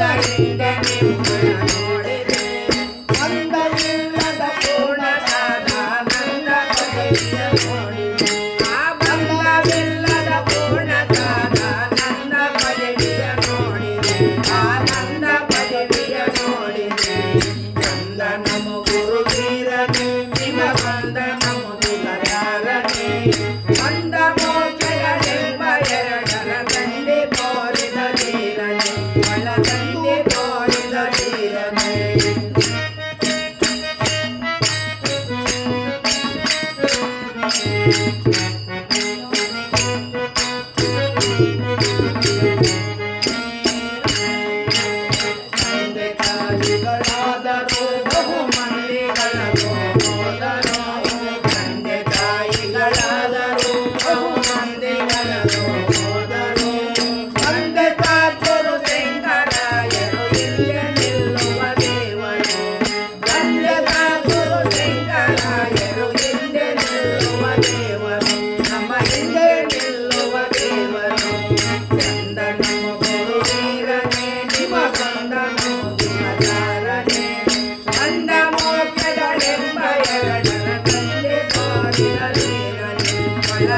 Saturday. बहुमन्दिर बहुमन्दिर